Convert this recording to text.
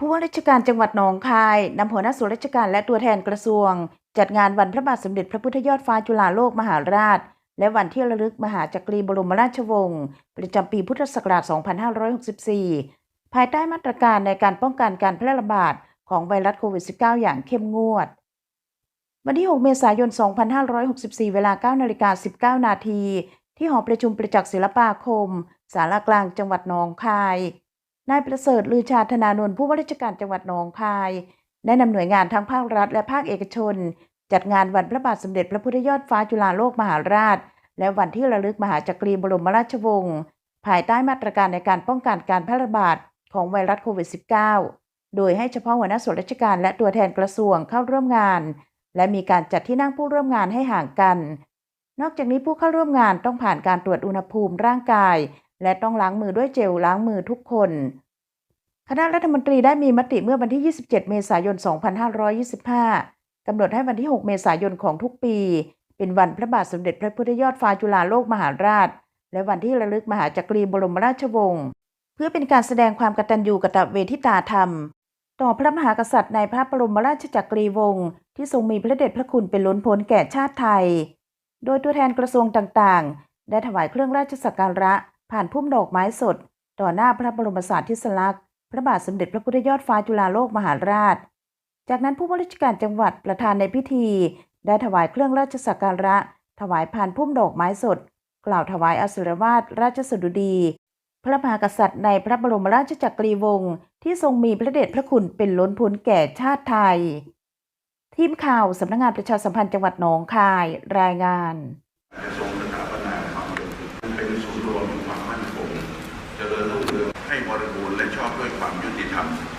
ผู้ว่าราชการจังหวัดหนองคายนำหัวหน้าส่วนราชการและตัวแทนกระทรวง จัดงานวันพระบาทสมเด็จพระพุทธยอดฟ้าจุฬาโลกมหาราช และวันที่ระลึกมหาจักรีบรมราชวงศ์ประจำปีพุทธศักราช 2564 ภายใต้มาตรการในการป้องกันการแพร่ระบาดของไวรัสโควิด -19 อย่างเข้มงวด วันที่ 6 เมษายน 2564 เวลา 9นาฬิกา19 นาที ที่หอประชุมประจักษ์ศิลปาคม สารากลางจังหวัดหนองคาย นายประเสริฐลือชาธนานนท์ผู้ว่าราชการจังหวัดหนองคายได้นำหน่วยงานทั้งภาครัฐ และภาคเอกชน จัดงานวันพระบาทสมเด็จพระพุทธยอดฟ้าจุฬาโลกมหาราช และวันที่ระลึกมหาจักรีบรมราชวงศ์ภายใต้มาตรการในการป้องกันการแพร่ระบาดของไวรัสโควิด -19 โดยให้เฉพาะหัวหน้าส่วนราชการและตัวแทนกระทรวงเข้าร่วมงาน และมีการจัดที่นั่งผู้ร่วมงานให้ห่างกัน นอกจากนี้ผู้เข้าร่วมงานต้องผ่านการตรวจอุณหภูมิร่างกาย และต้องล้างมือด้วยเจลล้างมือทุกคน คณะรัฐมนตรีได้มีมติเมื่อวันที่ 27 เมษายน 2525 กำหนดให้วันที่ 6 เมษายนของทุกปี เป็นวันพระบาทสมเด็จพระพุทธยอดฟ้าจุฬาโลกมหาราช และวันที่ระลึกมหาจักรีบรมราชวงศ์ เพื่อเป็นการแสดงความกตัญญูกตเวทิตาธรรม ต่อพระมหากษัตริย์ในพระบรมราชจักรีวงศ์ที่ทรงมีพระเดชพระคุณเป็นล้นพ้นแก่ชาติไทย โดยตัวแทนกระทรวงต่างๆ ได้ถวายเครื่องราชสักการะ ผ่านพุ่มดอกไม้สด ต่อหน้าพระบรมสารีริสลักษณ พระบาทสมเด็จพระพุทธยอดฟ้าจุฬาโลกมหาราช จากนั้นผู้ว่าราชการจังหวัดประธานในพิธี ได้ถวายเครื่องราชสักการะ ถวายผ่านพุ่มดอกไม้สด กล่าวถวายอาศิรวาทราชสดุดี พระมหากษัตริย์ในพระบรมราชจักรีวงศ์ที่ทรงมีพระเดชพระคุณเป็นล้นพ้นแก่ชาติไทย ทีมข่าวสำนักงานประชาสัมพันธ์จังหวัดหนองคายรายงาน จะทรงสถาปนาความเป็นเป็น ศู